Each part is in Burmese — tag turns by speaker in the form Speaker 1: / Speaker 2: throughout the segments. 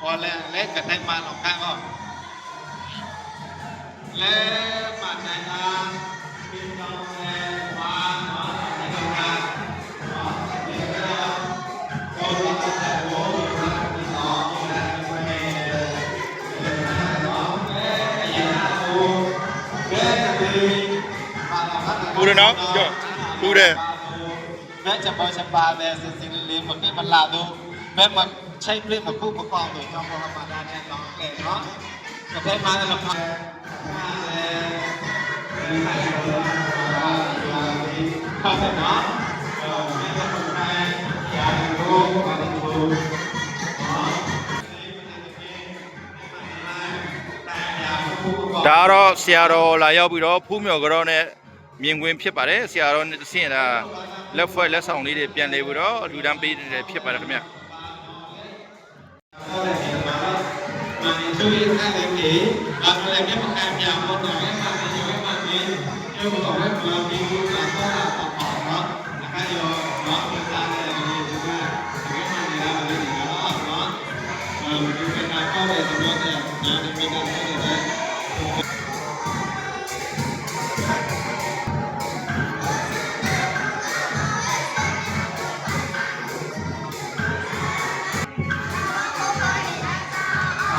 Speaker 1: พอแล้วเล่นกับไทยมาหลอกข้าก็เล่นมาไในทางเป็นกองแรงมางเนาะานกองกลางเนาะเดี๋ยวเราโอ้โหโอ้โหมีต่อมีอะไมีเมย์เลยเล่นมาเนอะเล่
Speaker 2: นไปยังกูเล่
Speaker 1: นดีมาแล้วครับกูเลยเนาะโยกูเลยแม่จะพอจะปาแม่สิ่งสิ่งนี้มันนี่มันลาดูแม่มัน ချိတ်ပြစ်မခုမပေါတော့ကြောင့်ဘောမှာဒါနဲ့တော့ကဲနော်ကပဲမှာလည်းလောက်ပါဟုတ်ကဲ့နော်အဲဒါကိုနိုင်ရာလို့ပါတယ်လို့
Speaker 2: ဒါတော့ဆရာတော်လာရောက်ပြီးတော့ဖူးမြော်ကြောနဲ့မြင်ကွင်းဖြစ်ပါတယ်ဆရာတော်နဲ့တဆင့်ဒါလက်ဖွဲ့လက်ဆောင်လေးတွေပြန်လေပြီးတော့လူတန်းပေးနေတယ်ဖြစ်ပါတယ်ခင်ဗျာ
Speaker 1: mà chú ý hai cái kỹ làm là cái mặt hàng nhà một nhà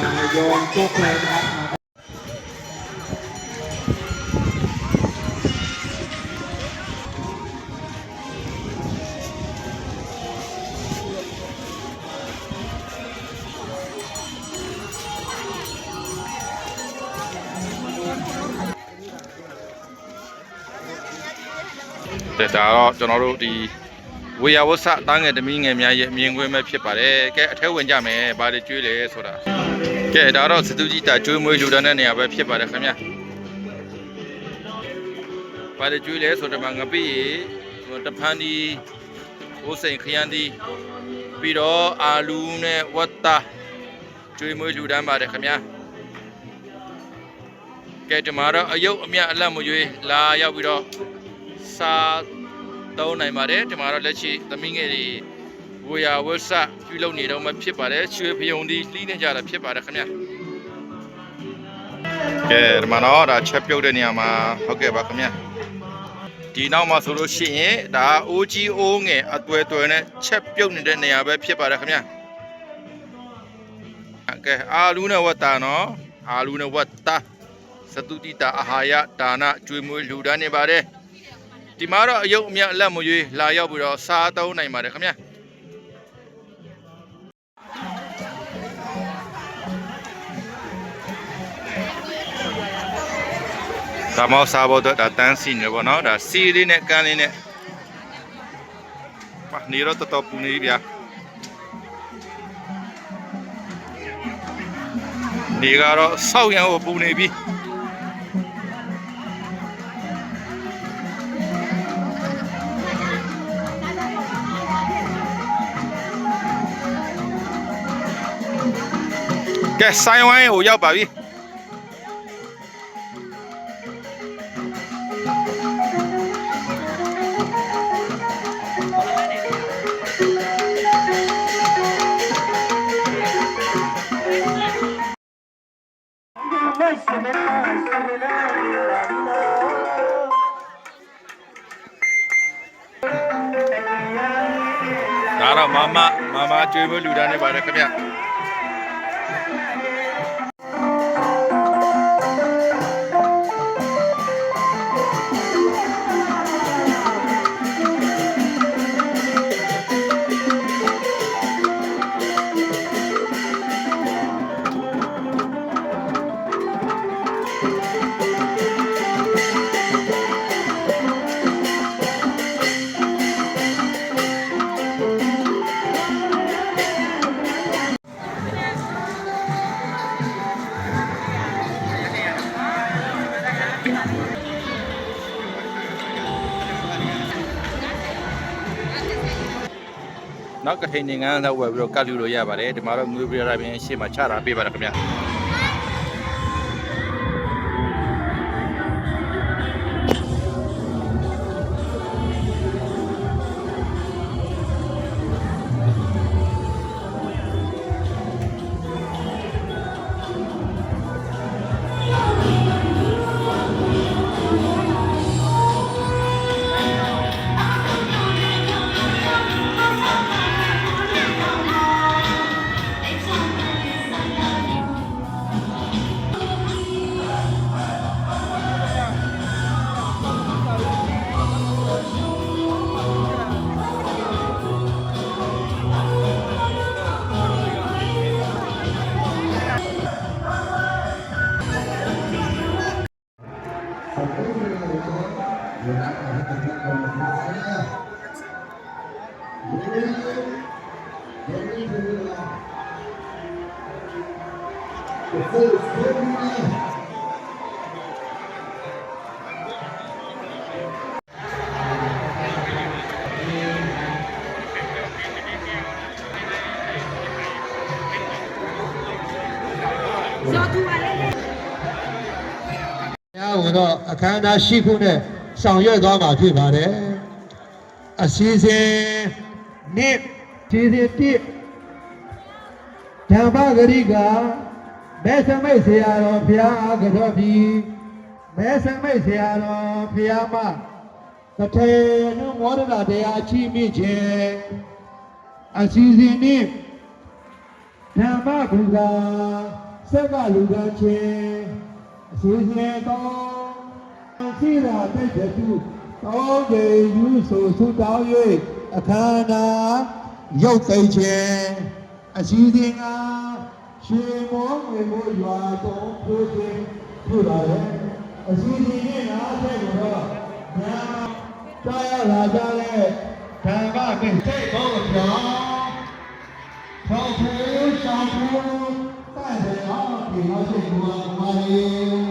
Speaker 1: เอ่อโยมโชคเลยนะครับมา
Speaker 2: တဲ့ဒါတော့ကျွန်တော်တို့ဒီဝေယဝဆတားငယ်တမီးငယ်များရဲ့မြင်ကွင်းပဲဖြစ်ပါတယ်ကဲအထဲဝင်ကြမယ်ဘာတွေကျွေးလဲဆိုတာ ကဲဒါတော့စတူကြီးတာကျွေးမွေးလူတန်းတဲ့နေရာပဲဖြစ်ပါတယ်ခင်ဗျာဘာတွေကျွေးလဲဆိုတော့မှငပိရေတဖန်ဒီဟိုစိန်ခရမ်းဒီပြီးတော့အာလူနဲ့ဝတ်တာကျွေးမွေးလူတန်းပါတယ်ခင်ဗျာကဲဒီမှာတော့အယုတ်အမြတ်အလတ်မွေးလာရောက်ပြီးတော့စာသုံးနိုင်ပါတယ်ဒီမှာတော့လက်ရှိသမီးငယ်တွေ ဝေယဝတ်ဆပြုလုပ်နေတော့မှဖြစ်ပါတယ်ရွှေဖယုံဒီလှီးနေကြတာဖြစ်ပါတယ်ခင်ဗျကဲဒီမှာတော့ဒါချက်ပြုတ်တဲ့နေရာမှာဟုတ်ကဲ့ပါခင်ဗျဒီနောက်မှာဆိုလို့ရှိရင်ဒါအိုးကြီးအိုးငယ်အသွဲသွဲနဲ့ချက်ပြုတ်နေတဲ့နေရာပဲဖြစ်ပါတယ်ခင်ဗျကဲအာလူနဲ့ဝတ်တာနော်အာလူနဲ့ဝတ်တာစတုတိတာအာဟာရဒါနကျွေးမွေးလူဒန်းနေပါတယ်ဒီမှာတော့အယုတ်အမြတ်အလက်မရွေးလာရောက်ပြီးတော့စားသုံးနိုင်ပါတယ်ခင်ဗျာ ဒါမောစားဖို့တော့ဒါတန်းစီနေပေါ့နော်ဒါစီလေးနဲ့ကန်းလေးနဲ့ပါနေတော့တော်တော်ပူနေပြီဗျာနေကတော့စောက်ရံကိုပူနေပြီကဲဆိုင်ဝိုင်းကိုရောက်ပါပြီ ထိန်နေငန်းလောက်ဝယ်ပြီးတော့ကတ်လူလို့ရပါတယ်ဒီမှာတော့ငွေပြရတာပြင်ရှေ့မှာချတာပေးပါတယ်ခင်ဗျာ
Speaker 3: များဝင်တော့အခမ်းအနားရှိခုနဲ့ ဆောင်ရွက်သွားမှာဖြစ်ပါတယ်အစီအစဉ်နှစ်စီစဉ်တစ်ဓမ္မဂရိကမဲစမိတ်ဆရာတော်ဘုရားအားကြောပြီးမဲစမိတ်ဆရာတော်ဘုရားမတထေနုမောဒနာတရားချီးမြှင့်ခြင်းအစီအစဉ်နှစ်ဓမ္မဂုကဆက်ကလူကချင်းအစီအစဉ်တော် ရှိတာတိတ်တူတောင်းကြယူဆိုဆုတောင်း၍အခမ်းအနားရုပ်သိမ်းခြင်းအစီအစဉ်ကရှင်မောငွေမိုးရွာတော်ပြုခြင်းပြုပါလေအစီအစဉ်နဲ့နားဆက်တော့ညာကြားရလာကြတဲ့ဓမ္မကိစ္စဘောကြောင့်ထောက်ထွေးရှောင်းထွေးတိုက်တယ်အောင်ဒီလိုရှိကူမာရီ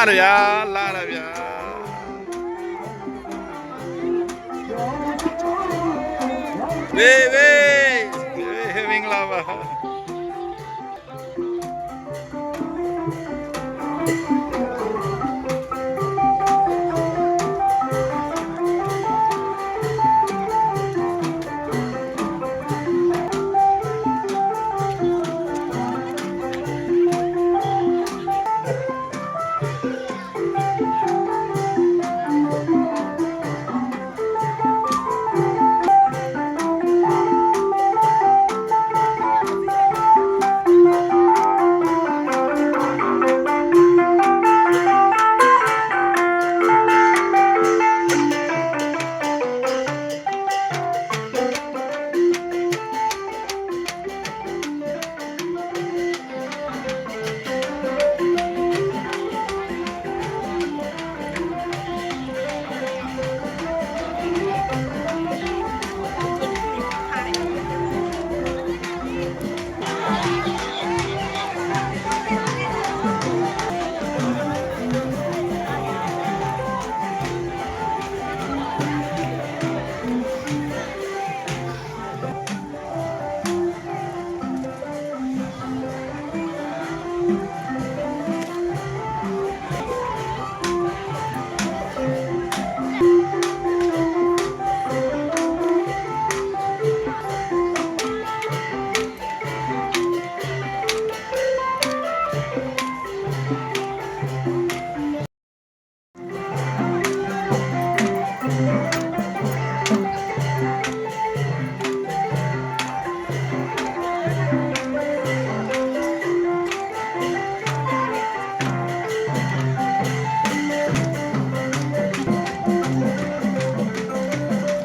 Speaker 3: あるよ。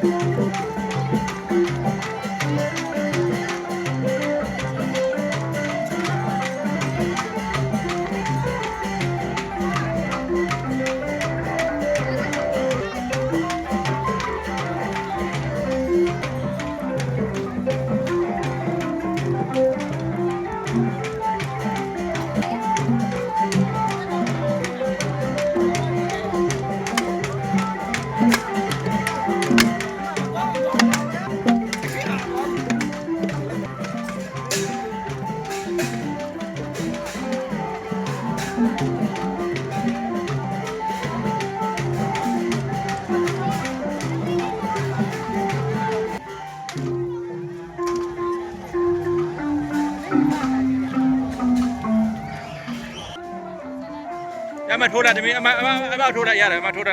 Speaker 3: Thank you. အမ
Speaker 2: ထိုးတာတမီးအမအမအမထိုးတာရတယ်အမထိုးတာ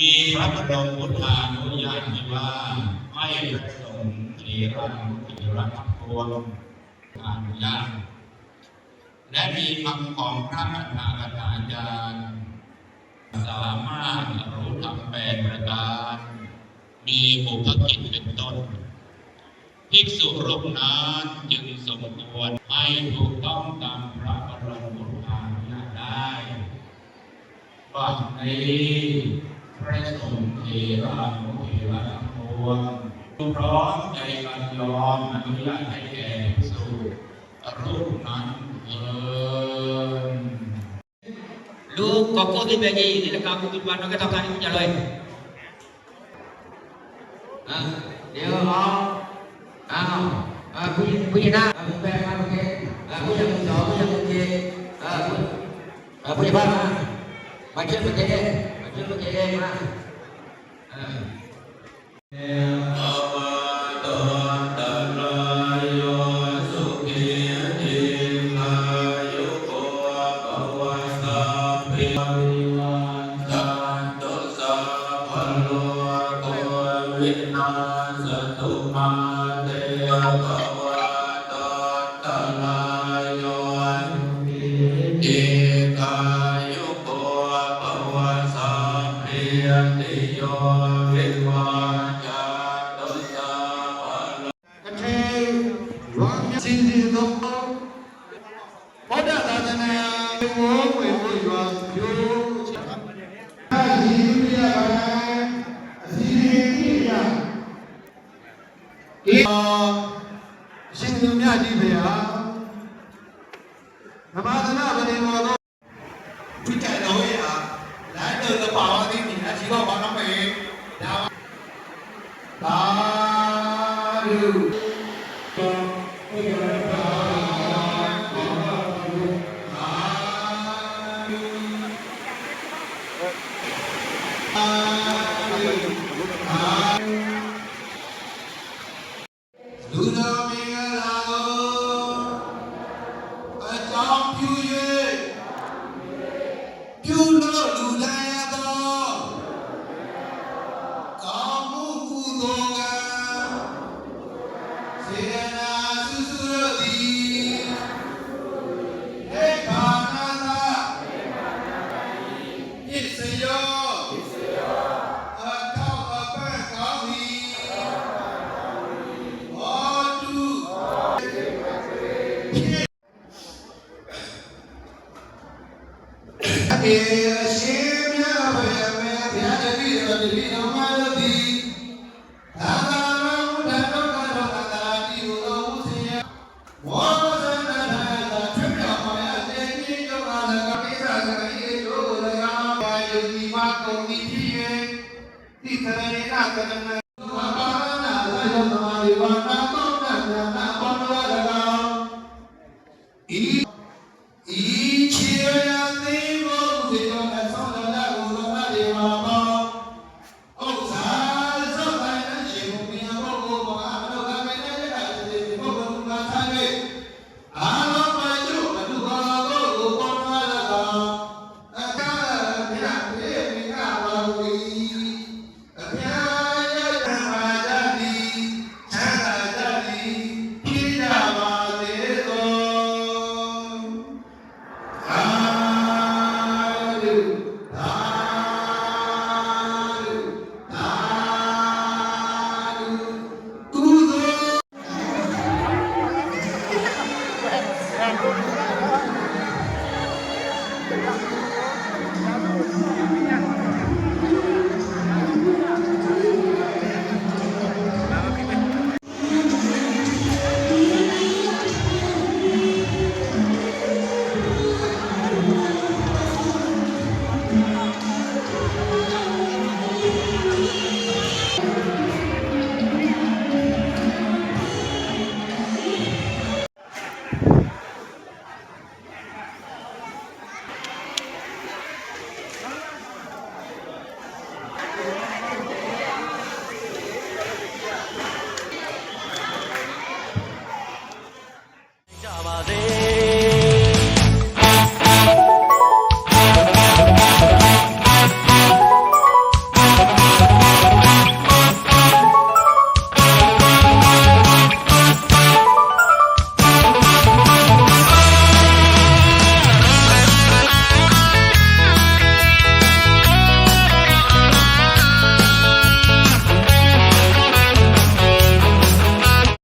Speaker 4: มีพระบรมพุทธานุญาตว่าให้พระสงฆ์ทีรังทีรังพวงอนุญาตและมีคำของพระอาจารย์สามารถรู้ทำแปดประการมีบุพกิจเป็นต้น ภิกษุรูปนั้นจึงสมควรให้ถูกต้องตามพระบรมพุทธานุญาตได้บัดนี้ ระสงฆ์เทระนุเทวะทั้งปวงพร้อมใจกันยอมอนุญาตให้แก่พิสูจน์รูนั้นเออลูกก็โคตบยีนี่ละกาบุตรวันนักทำทานอย่าเลยเดี๋ยวเอาเอาผู้หญิงผู้หญิงนะผู้แปล
Speaker 5: มาโอเคผู้
Speaker 3: หญิงสองผู้หญิงเจผู้หญิงบ้านมาเชิญมาเจ tôi chạy đêm ha à. know when you are
Speaker 6: pure. Hallelujah. الذين